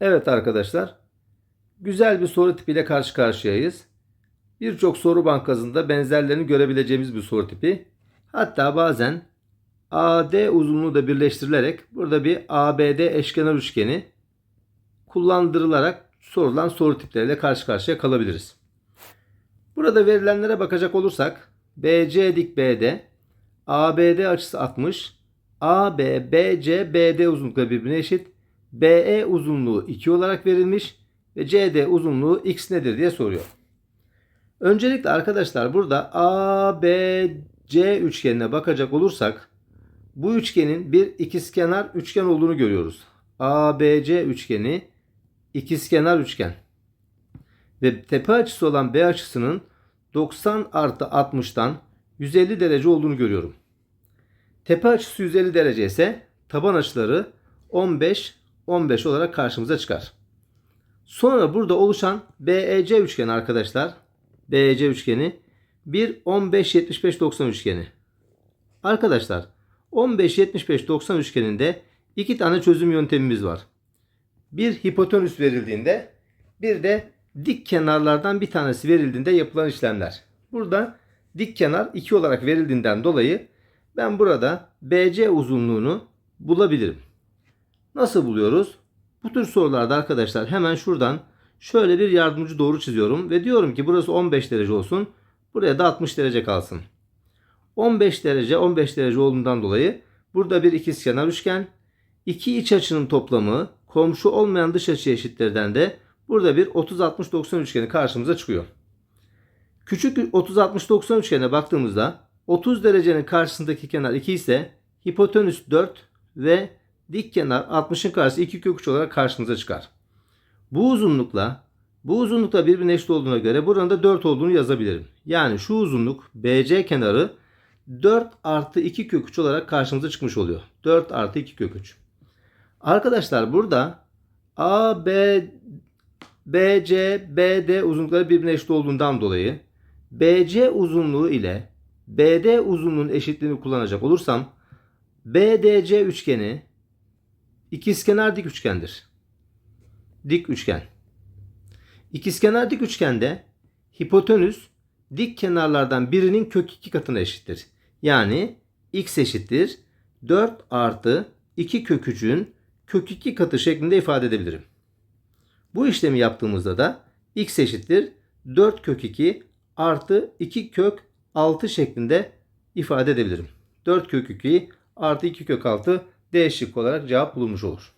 Evet arkadaşlar, güzel bir soru tipiyle karşı karşıyayız. Birçok soru bankasında benzerlerini görebileceğimiz bir soru tipi. Hatta bazen AD uzunluğu da birleştirilerek burada bir ABD eşkenar üçgeni kullandırılarak sorulan soru tipleriyle karşı karşıya kalabiliriz. Burada verilenlere bakacak olursak BC dik BD, ABD açısı 60, AB, BC, BD uzunlukları birbirine eşit. BE uzunluğu 2 olarak verilmiş ve CD uzunluğu x nedir diye soruyor. Öncelikle arkadaşlar burada ABC üçgenine bakacak olursak bu üçgenin bir ikizkenar üçgen olduğunu görüyoruz. ABC üçgeni ikizkenar üçgen. Ve tepe açısı olan B açısının 90 artı 60'tan 150 derece olduğunu görüyorum. Tepe açısı 150 derece ise taban açıları 15 15 olarak karşımıza çıkar. Sonra burada oluşan BEC üçgeni arkadaşlar. BEC üçgeni bir 15 75 90 üçgeni. Arkadaşlar 15 75 90 üçgeninde iki tane çözüm yöntemimiz var. Bir hipotenüs verildiğinde bir de dik kenarlardan bir tanesi verildiğinde yapılan işlemler. Burada dik kenar 2 olarak verildiğinden dolayı ben burada BC uzunluğunu bulabilirim. Nasıl buluyoruz? Bu tür sorularda arkadaşlar hemen şuradan şöyle bir yardımcı doğru çiziyorum ve diyorum ki burası 15 derece olsun. Buraya da 60 derece kalsın. 15 derece 15 derece olduğundan dolayı burada bir ikizkenar üçgen. İki iç açının toplamı komşu olmayan dış açı eşitlerden de burada bir 30-60-90 üçgeni karşımıza çıkıyor. Küçük 30-60-90 üçgenine baktığımızda 30 derecenin karşısındaki kenar 2 ise hipotenüs 4 ve dik kenar 60'ın karşısı 2 kök 3 olarak karşımıza çıkar. Bu uzunlukla bu uzunlukla birbirine eşit olduğuna göre buranın da 4 olduğunu yazabilirim. Yani şu uzunluk BC kenarı 4 artı 2 kök 3 olarak karşımıza çıkmış oluyor. 4 artı 2 kök 3. Arkadaşlar burada A, B, BC, BD uzunlukları birbirine eşit olduğundan dolayı BC uzunluğu ile BD uzunluğunun eşitliğini kullanacak olursam BDC üçgeni ikizkenar dik üçgendir. Dik üçgen. İkizkenar dik üçgende hipotenüs dik kenarlardan birinin kök 2 katına eşittir. Yani x eşittir 4 artı 2 kök 3'ün kök 2 katı şeklinde ifade edebilirim. Bu işlemi yaptığımızda da x eşittir 4 kök 2 artı 2 kök 6 şeklinde ifade edebilirim. 4 kök 2 artı 2 kök 6 D şıkkı olarak cevap bulunmuş olur.